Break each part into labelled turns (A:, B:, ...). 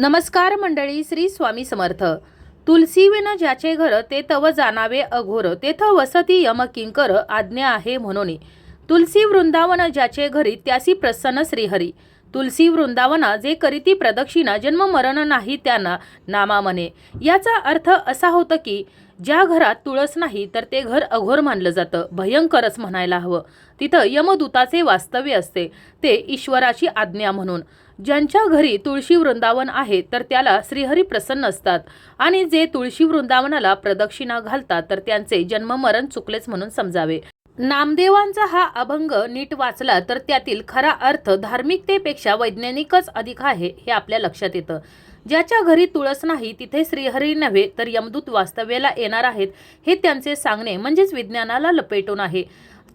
A: नमस्कार मंडळी श्री स्वामी समर्थ. तुलसी विन ज्याचे घर ते तव जाणावे अघोर तेथ वसती यम किंकर आज्ञा आहे म्हणून. तुलसी वृंदावन ज्याचे घरी त्यासी प्रसन्न श्रीहरी. तुलसी वृंदावना जे करीती प्रदक्षिणा जन्म मरण नाही त्यांना नामा म्हणे याचा अर्थ असा होतं की ज्या घरात तुळस नाही तर ते घर अघोर मानलं जातं भयंकरच म्हणायला हवं. तिथं यमदूताचे वास्तव्य असते ते ईश्वराची आज्ञा म्हणून. ज्यांच्या घरी तुळशी वृंदावन आहे तर त्याला श्रीहरी प्रसन्न असतात. आणि जे तुळशी वृंदावनाला प्रदक्षिणा घालतात तर त्यांचे जन्ममरण चुकलेच म्हणून समजावे. नामदेवांचा हा अभंग नीट वाचला तर त्यातील खरा अर्थ धार्मिकतेपेक्षा वैज्ञानिकच अधिक आहे हे आपल्या लक्षात येतं. ज्याच्या घरी तुळस नाही तिथे श्रीहरी नव्हे तर यमदूत वास्तव्याला येणार आहेत हे त्यांचे सांगणे म्हणजेच विज्ञानाला लपेटून आहे.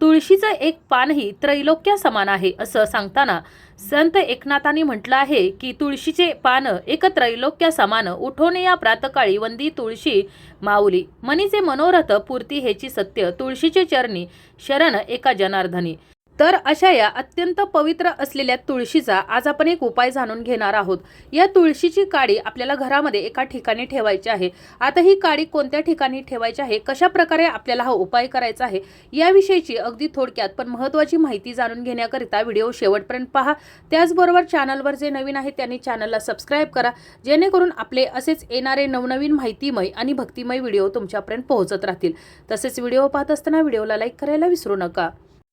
A: तुळशीचं एक पानही त्रैलोक्या समान आहे असं सांगताना संत एकनाथांनी म्हटलं आहे की तुळशीचे पान एक त्रैलोक्या समान उठोने या प्रातकाळी वंदी तुळशी माऊली. मनीचे मनोरथ पूर्ती हेची सत्य तुळशीचे चरणी शरण एका जनार्दनी. तर अशा या अत्यंत पवित्र असलेल्या तुळशीचा आज आपण एक उपाय जाणून घेणार आहोत. या तुळशीची काडी आपल्याला घरामध्ये एका ठिकाणी ठेवायची आहे. आता ही काडी कोणत्या ठिकाणी ठेवायची आहे? कशा प्रकारे आपल्याला हा उपाय करायचा आहे? याविषयीची अगदी थोडक्यात पण महत्त्वाची माहिती जाणून घेण्याकरिता व्हिडिओ शेवटपर्यंत पहा. त्याचबरोबर चॅनलवर जे नवीन आहे त्यांनी चॅनलला सबस्क्राईब करा. जेणेकरून आपले असेच येणारे नवनवीन माहितीमय आणि भक्तिमय व्हिडिओ तुमच्यापर्यंत पोहोचत राहतील. तसेच व्हिडिओ पाहत असताना व्हिडिओला लाईक करायला विसरू नका.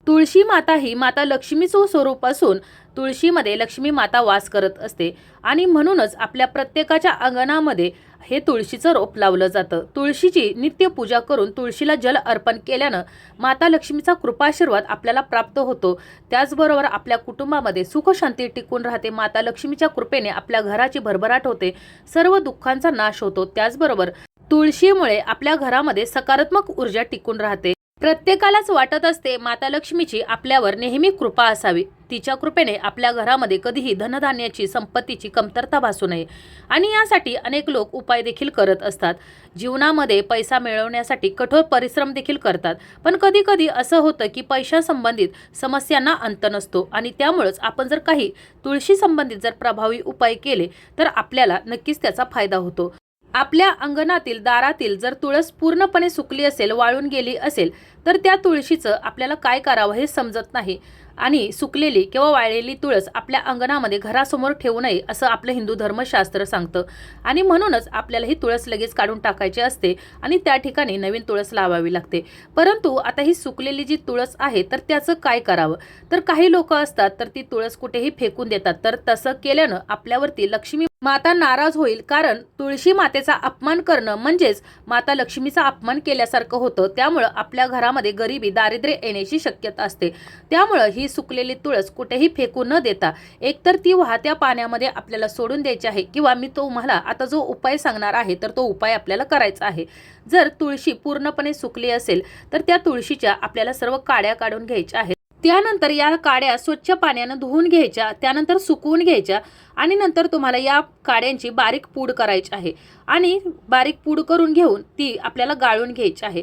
A: तुळशी माता ही माता लक्ष्मीचं स्वरूप असून तुळशीमध्ये लक्ष्मी माता वास करत असते. आणि म्हणूनच आपल्या प्रत्येकाच्या अंगणामध्ये हे तुळशीचं रोप लावलं जातं. तुळशीची नित्य पूजा करून तुळशीला जल अर्पण केल्यानं माता लक्ष्मीचा कृपाशीर्वाद आपल्याला प्राप्त होतो. त्याचबरोबर आपल्या कुटुंबामध्ये सुखशांती टिकून राहते. माता लक्ष्मीच्या कृपेने आपल्या घराची भरभराट होते. सर्व दुःखांचा नाश होतो. त्याचबरोबर तुळशीमुळे आपल्या घरामध्ये सकारात्मक ऊर्जा टिकून राहते. प्रत्येकालाच वाटत असते माता लक्ष्मीची आपल्यावर नेहमी कृपा असावी. तिच्या कृपेने आपल्या घरामध्ये कधीही धनधान्याची संपत्तीची कमतरता भासू नये. आणि यासाठी अनेक लोक उपाय देखील करत असतात. जीवनामध्ये पैसा मिळवण्यासाठी कठोर परिश्रम देखील करतात. पण कधी कधी असं होतं की पैशासंबंधित समस्यांना अंत नसतो आणि त्यामुळंच आपण जर काही तुळशी संबंधित जर प्रभावी उपाय केले तर आपल्याला नक्कीच त्याचा फायदा होतो. आपल्या अंगणातील दारातील जर तुळस पूर्णपणे सुकली असेल वाळून गेली असेल तर त्या तुळशीचं आपल्याला काय करावं हे समजत नाही. आणि सुकलेली किंवा वाळलेली तुळस आपल्या अंगणामध्ये घरासमोर ठेवू नये असं आपलं हिंदू धर्मशास्त्र सांगतं. आणि म्हणूनच आपल्याला ही तुळस लगेच काढून टाकायची असते आणि त्या ठिकाणी नवीन तुळस लावावी लागते. परंतु आता ही सुकलेली जी तुळस आहे तर त्याचं काय करावं? तर काही लोक असतात तर ती तुळस कुठेही फेकून देतात. तर तसं केल्यानं आपल्यावरती लक्ष्मी माता नाराज होईल कारण तुळशी मातेचा अपमान करणं म्हणजेच माता लक्ष्मीचा अपमान केल्यासारखं होतं. त्यामुळं आपल्या घरामध्ये गरिबी दारिद्र्य येण्याची शक्यता असते. त्यामुळं ही सुकलेली तुळस कुठेही फेकू न देता एकतर ती वाहत्या पाण्यामध्ये आपल्याला सोडून द्यायची आहे किंवा मी तो तुम्हाला आता जो उपाय सांगणार आहे तर तो उपाय आपल्याला करायचा आहे. जर तुळशी पूर्णपणे सुकली असेल तर त्या तुळशीच्या आपल्याला सर्व काड्या काढून घ्यायच्या आहेत. त्यानंतर या काड्या स्वच्छ पाण्यानं धुवून घ्यायच्या त्यानंतर सुकवून घ्यायच्या आणि नंतर तुम्हाला या काड्यांची बारीक पूड करायची आहे. आणि बारीक पूड करून घेऊन ती आपल्याला गाळून घ्यायची आहे.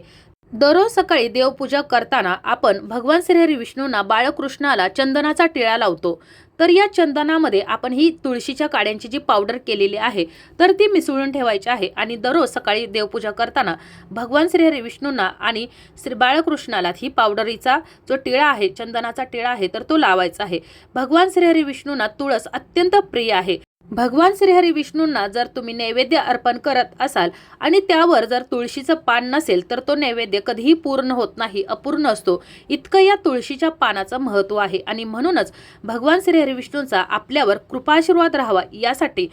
A: दररोज सकाळी देवपूजा करताना आपण भगवान श्रीहरी विष्णूंना बाळकृष्णाला चंदनाचा टिळा लावतो. तर या चंदनामध्ये आपण ही तुळशीच्या काड्यांची जी पावडर केलेली आहे तर ती मिसळून ठेवायची आहे आणि दररोज सकाळी देवपूजा करताना भगवान श्रीहरी विष्णूंना आणि श्री बाळकृष्णाला ही पावडरीचा जो टिळा आहे चंदनाचा टिळा आहे तर तो लावायचा आहे. भगवान श्रीहरी विष्णूंना तुळस अत्यंत प्रिय आहे. भगवान श्रीहरी विष्णूंना जर तुम्ही नैवेद्य अर्पण करत असाल आणि त्यावर जर तुळशीचं पान नसेल तर तो नैवेद्य कधीही पूर्ण होत नाही अपूर्ण असतो. इतकं या तुळशीच्या पानाचं महत्त्व आहे. आणि म्हणूनच भगवान श्रीहरी विष्णूंचा आपल्यावर कृपाशीर्वाद राहावा यासाठी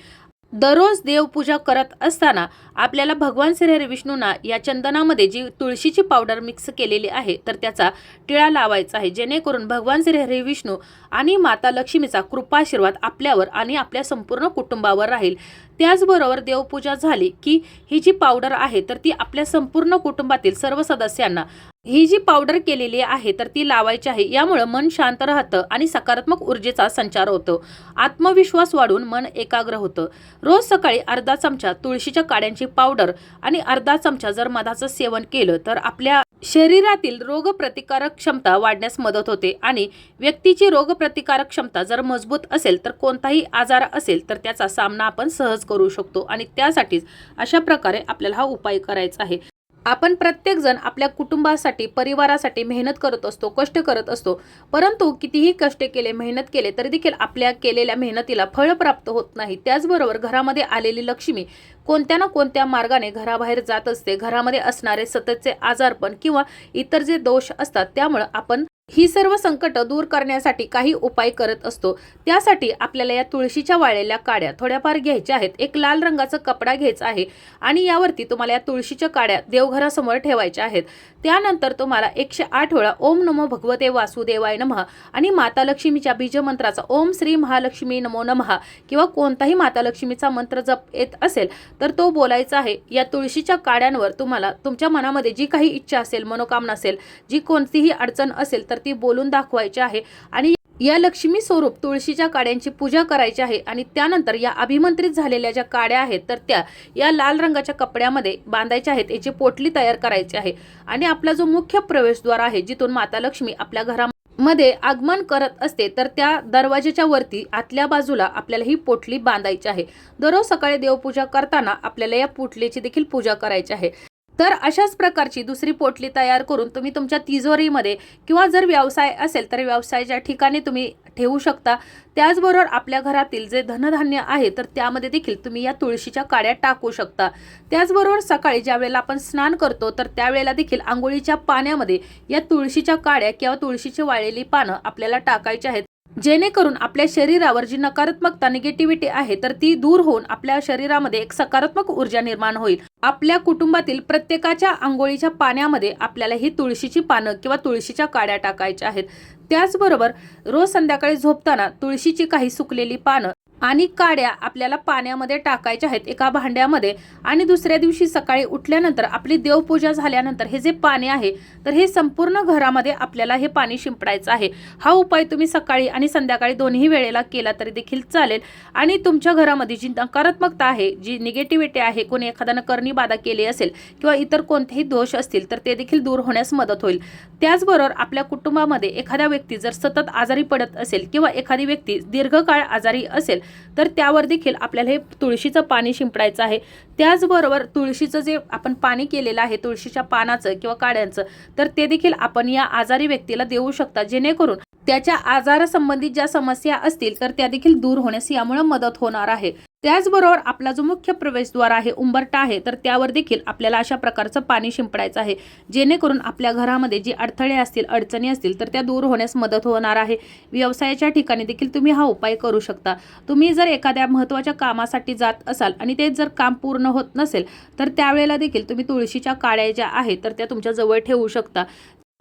A: दररोज देवपूजा करत असताना आपल्याला भगवान श्रीहरी विष्णूंना या चंदनामध्ये जी तुळशीची पावडर मिक्स केलेली आहे तर त्याचा टिळा लावायचा आहे. जेणेकरून भगवान श्रीहरी विष्णू आणि माता लक्ष्मीचा कृपाशीर्वाद आपल्यावर आणि आपल्या संपूर्ण कुटुंबावर राहील. त्याचबरोबर देवपूजा झाली की ही जी पावडर आहे तर ती आपल्या संपूर्ण कुटुंबातील सर्व सदस्यांना ही जी पावडर केलेली आहे तर ती लावायची आहे. यामुळं मन शांत राहतं आणि सकारात्मक ऊर्जेचा संचार होतो. आत्मविश्वास वाढून मन एकाग्र होतं. रोज सकाळी अर्धा चमचा तुळशीच्या काड्यांची पावडर आणि अर्धा चमचा जर मधाचं सेवन केलं तर आपल्या शरीरातील रोगप्रतिकारक क्षमता वाढण्यास मदत होते आणि व्यक्तीची रोगप्रतिकारक क्षमता जर मजबूत असेल तर कोणताही आजार असेल तर त्याचा सामना आपण सहज करू शकतो आणि त्यासाठीच अशा प्रकारे आपल्याला हा उपाय करायचा आहे. आपण प्रत्येकजण आपल्या कुटुंबासाठी परिवारासाठी मेहनत करत असतो कष्ट करत असतो. परंतु कितीही कष्ट केले मेहनत केले तरी देखील आपल्या केलेल्या मेहनतीला फळ प्राप्त होत नाही. त्याचबरोबर घरामध्ये आलेली लक्ष्मी कोणत्या ना कोणत्या मार्गाने घराबाहेर जात असते घरामध्ये असणारे सततचे आजारपण किंवा इतर जे दोष असतात त्यामुळं आपण ही सर्व संकट दूर करण्यासाठी काही उपाय करत असतो. त्यासाठी आपल्याला या तुळशीच्या वाळलेल्या काड्या थोड्याफार घ्यायच्या आहेत. एक लाल रंगाचा कपडा घ्यायचा आहे आणि यावरती तुम्हाला या तुळशीच्या काड्या देवघरासमोर ठेवायच्या आहेत. त्यानंतर तुम्हाला एकशे आठ वेळा ओम नमो भगवते वासुदेवाय नमः आणि माता लक्ष्मीच्या बीजमंत्राचा ओम श्री महालक्ष्मी नमो नमः किंवा कोणताही माता लक्ष्मीचा मंत्र जप येत असेल तर तो बोलायचा आहे. या तुळशीच्या काड्यांवर तुम्हाला तुमच्या मनामध्ये जी काही इच्छा असेल मनोकामना असेल जी कोणतीही अडचण असेल तर ती बोलून दाखवायची आहे. आणि या लक्ष्मी स्वरूप तुळशीच्या काड्यांची पूजा करायची आहे. आणि त्यानंतर या अभिमंत्रित झालेल्या ज्या काड्या आहेत तर त्या या लाल रंगाच्या कपड्यामध्ये बांधायच्या आहेत. याची पोटली तयार करायची आहे. आणि आपला जो मुख्य प्रवेशद्वार आहे जिथून माता लक्ष्मी आपल्या घरामध्ये आगमन करत असते तर त्या दरवाजेच्या वरती आतल्या बाजूला आपल्याला ही पोटली बांधायची आहे. दररोज सकाळी देवपूजा करताना आपल्याला या पोटलीची देखील पूजा करायची आहे. तर अशाच प्रकारची दुसरी पोटली तयार करून तुम्ही तुमच्या तिजोरीमध्ये किंवा जर व्यवसाय असेल तर व्यवसायाच्या ठिकाणी तुम्ही ठेवू शकता. त्याचबरोबर आपल्या घरातील जे धनधान्य आहे तर त्यामध्ये देखील तुम्ही या तुळशीच्या काड्या टाकू शकता. त्याचबरोबर सकाळी ज्या वेळेला आपण स्नान करतो तर त्यावेळेला देखील आंघोळीच्या पाण्यामध्ये या तुळशीच्या काड्या किंवा तुळशीची वाळलेली पानं आपल्याला टाकायची आहेत. जेणेकरून आपल्या शरीरावर जी नकारात्मकता निगेटिव्हिटी आहे तर ती दूर होऊन आपल्या शरीरामध्ये एक सकारात्मक ऊर्जा निर्माण होईल. आपल्या कुटुंबातील प्रत्येकाच्या आंघोळीच्या पाण्यामध्ये आपल्याला ही तुळशीची पानं किंवा तुळशीच्या काड्या टाकायच्या आहेत. त्याचबरोबर रोज संध्याकाळी झोपताना तुळशीची काही सुकलेली पानं आणि काड्या आपल्याला पाण्यामध्ये टाकायच्या आहेत एका भांड्यामध्ये. आणि दुसऱ्या दिवशी सकाळी उठल्यानंतर आपली देवपूजा झाल्यानंतर हे जे पाणी आहे तर हे संपूर्ण घरामध्ये आपल्याला हे पाणी शिंपडायचं आहे. हा उपाय तुम्ही सकाळी आणि संध्याकाळी दोन्ही वेळेला केला तरी देखील चालेल. आणि तुमच्या घरामध्ये जी नकारात्मकता आहे जी निगेटिव्हिटी आहे कोणी एखाद्यानं करणी बाधा केली असेल किंवा इतर कोणतेही दोष असतील तर ते देखील दूर होण्यास मदत होईल. त्याचबरोबर आपल्या कुटुंबामध्ये एखाद्या व्यक्ती जर सतत आजारी पडत असेल किंवा एखादी व्यक्ती दीर्घकाळ आजारी असेल तर त्यावर देखील आपल्याला हे तुळशीचं पाणी शिंपडायचं आहे. त्याचबरोबर तुळशीचं जे आपण पाणी केलेलं आहे तुळशीच्या पानाचं किंवा काड्यांचं तर ते देखील आपण या आजारी व्यक्तीला देऊ शकता. जेणेकरून त्याच्या आजारासंबंधित ज्या समस्या असतील तर त्या देखील दूर होण्यास यामुळे मदत होणार आहे. त्याचबरोबर आपला जो मुख्य प्रवेशद्वार आहे उंबरटा आहे तर त्यावर देखील आपल्याला अशा प्रकारचं पाणी शिंपडायचं आहे. जेणेकरून आपल्या घरामध्ये जी अडथळे असतील अडचणी असतील तर त्या दूर होण्यास मदत होणार आहे. व्यवसायाच्या ठिकाणी देखील तुम्ही हा उपाय करू शकता. तुम्ही जर एखाद्या महत्त्वाच्या कामासाठी जात असाल आणि ते जर काम पूर्ण होत नसेल तर त्यावेळेला देखील तुम्ही तुळशीच्या काड्या ज्या आहेत तर त्या तुमच्या जवळ ठेवू शकता.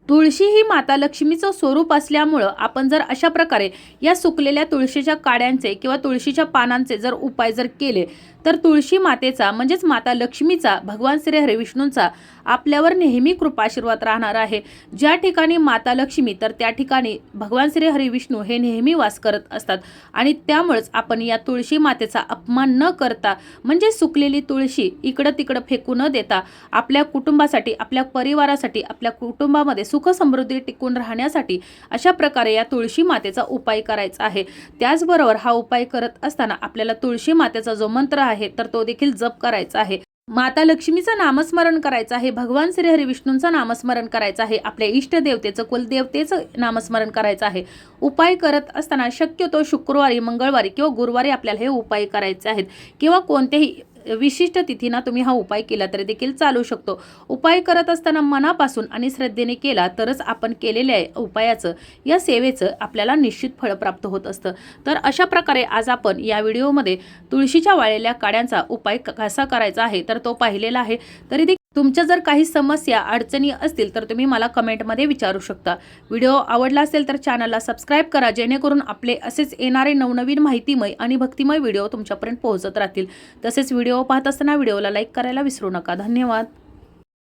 A: तुळशी ही माता लक्ष्मीचं स्वरूप असल्यामुळं आपण जर अशा प्रकारे या सुकलेल्या तुळशीच्या काड्यांचे किंवा तुळशीच्या पानांचे जर उपाय जर केले तर तुळशी मातेचा म्हणजेच माता लक्ष्मीचा भगवान श्री हरिविष्णूंचा आपल्यावर नेहमी कृपाशीर्वाद राहणार आहे. ज्या ठिकाणी माता लक्ष्मी तर त्या ठिकाणी भगवान श्री हरिविष्णू हे नेहमी वास करत असतात. आणि त्यामुळेच आपण या तुळशी मातेचा अपमान न करता म्हणजे सुकलेली तुळशी इकडं तिकडं फेकू न देता आपल्या कुटुंबासाठी आपल्या परिवारासाठी आपल्या कुटुंबामध्ये सुख समृद्धी टिकून राहण्यासाठी अशा प्रकारे या तुळशी मातेचा उपाय करायचा आहे. त्याचबरोबर हा उपाय करत असताना आपल्याला तुळशी मातेचा जो मंत्र आहे तर तो देखील जप करायचा आहे. माता लक्ष्मीचं नामस्मरण करायचं आहे भगवान श्री हरिविष्णूंचं नामस्मरण करायचं आहे आपल्या इष्टदेवतेचं कुलदेवतेचं नामस्मरण करायचं आहे. उपाय करत असताना शक्यतो शुक्रवारी मंगळवारी किंवा गुरुवारी आपल्याला हे उपाय करायचे आहेत. किंवा कोणतेही विशिष्ट तिथीना तुम्ही हा उपाय केला तरी देखील चालू शकतो. उपाय करत असताना मनापासून आणि श्रद्धेने केला तरच आपण केलेल्या उपायाचं या सेवेचं आपल्याला निश्चित फळ प्राप्त होत असतं. तर अशा प्रकारे आज आपण या व्हिडिओमध्ये तुळशीच्या वाळलेल्या काड्यांचा उपाय क- कसा करायचा आहे तर तो पाहिलेला आहे. तरी देखील तुमच्या जर काही समस्या अडचणी असतील तर तुम्ही मला कमेंटमध्ये विचारू शकता. व्हिडिओ आवडला असेल तर चॅनलला सबस्क्राईब करा जेणेकरून आपले असेच येणारे नवनवीन माहितीमय आणि भक्तिमय व्हिडिओ तुमच्यापर्यंत पोहोचत राहतील. तसेच व्हिडिओ पाहत असताना व्हिडिओला लाईक करायला विसरू नका. धन्यवाद.